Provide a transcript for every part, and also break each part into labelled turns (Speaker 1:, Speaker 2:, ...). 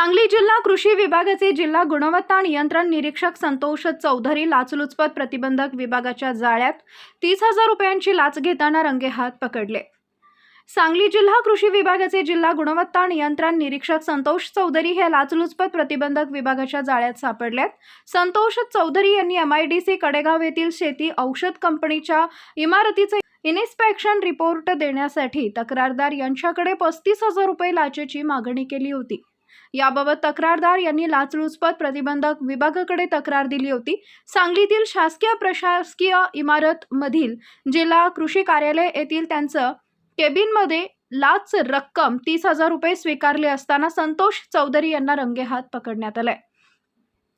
Speaker 1: सांगली जिल्हा कृषी विभागाचे जिल्हा गुणवत्ता नियंत्रण निरीक्षक संतोष चौधरी लाचलुचपत प्रतिबंधक विभागाच्या जाळ्यात तीस हजार रुपयांची लाच घेताना रंगेहात पकडले. सांगली जिल्हा कृषी विभागाचे जिल्हा गुणवत्ता नियंत्रण निरीक्षक संतोष चौधरी हे लाचलुचपत प्रतिबंधक विभागाच्या जाळ्यात सापडल्यात संतोष चौधरी यांनी M I D C Kadegaon येथील शेती औषध कंपनीच्या इमारतीचे इन्स्पेक्शन रिपोर्ट देण्यासाठी तक्रारदार यांच्याकडे पस्तीस हजार रुपये लाचेची मागणी केली होती. याबाबत तक्रारदार यांनी लाचलुचपत प्रतिबंधक विभागाकडे तक्रार दिली होती. सांगलीतील शासकीय प्रशासकीय इमारत मधील जिल्हा कृषी कार्यालय येथील त्यांचं केबिनमध्ये लाच रक्कम तीस हजार रुपये स्वीकारले असताना संतोष चौधरी यांना रंगेहात पकडण्यात आलंय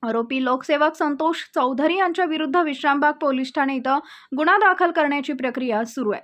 Speaker 1: आरोपी लोकसेवक संतोष चौधरी यांच्या विरुद्ध विश्रामबाग पोलीस ठाणे इथं गुन्हा दाखल करण्याची प्रक्रिया सुरू आहे.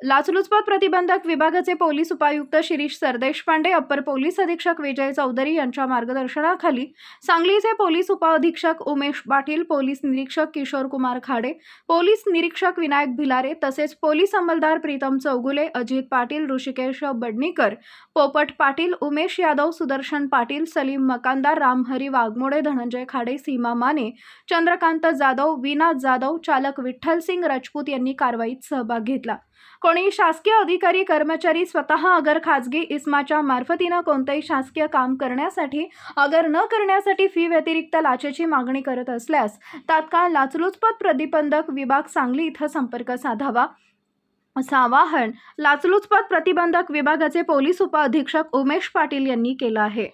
Speaker 1: लाचलुचपत प्रतिबंधक विभागाचे पोलीस उपायुक्त शिरीष सरदेशपांडे अप्पर पोलीस अधीक्षक विजय चौधरी यांच्या मार्गदर्शनाखाली सांगलीचे पोलीस उपअधीक्षक उमेश पाटील पोलीस निरीक्षक किशोर कुमार खाडे पोलीस निरीक्षक विनायक भिलारे तसेच पोलीस अंमलदार प्रीतम चौगुले अजित पाटील ऋषिकेश बडणीकर पोपट पाटील उमेश यादव सुदर्शन पाटील सलीम मकानदार रामहरी वाघमोडे धनंजय खाडे सीमा माने चंद्रकांत जाधव विना जाधव चालक विठ्ठल सिंग राजपूत यांनी कारवाईत सहभाग घेतला. कोणी शासकीय अधिकारी कर्मचारी स्वतः अगर खाजगी इस्माच्या मार्फतीनं कोणतंही शासकीय काम करण्यासाठी अगर न करण्यासाठी फी व्यतिरिक्त लाचेची मागणी करत असल्यास तात्काळ लाचलुचपत प्रतिबंधक विभाग सांगली इथं संपर्क साधावा. असं आवाहन लाचलुचपत प्रतिबंधक विभागाचे पोलीस उपअधीक्षक उमेश पाटील यांनी केलं आहे.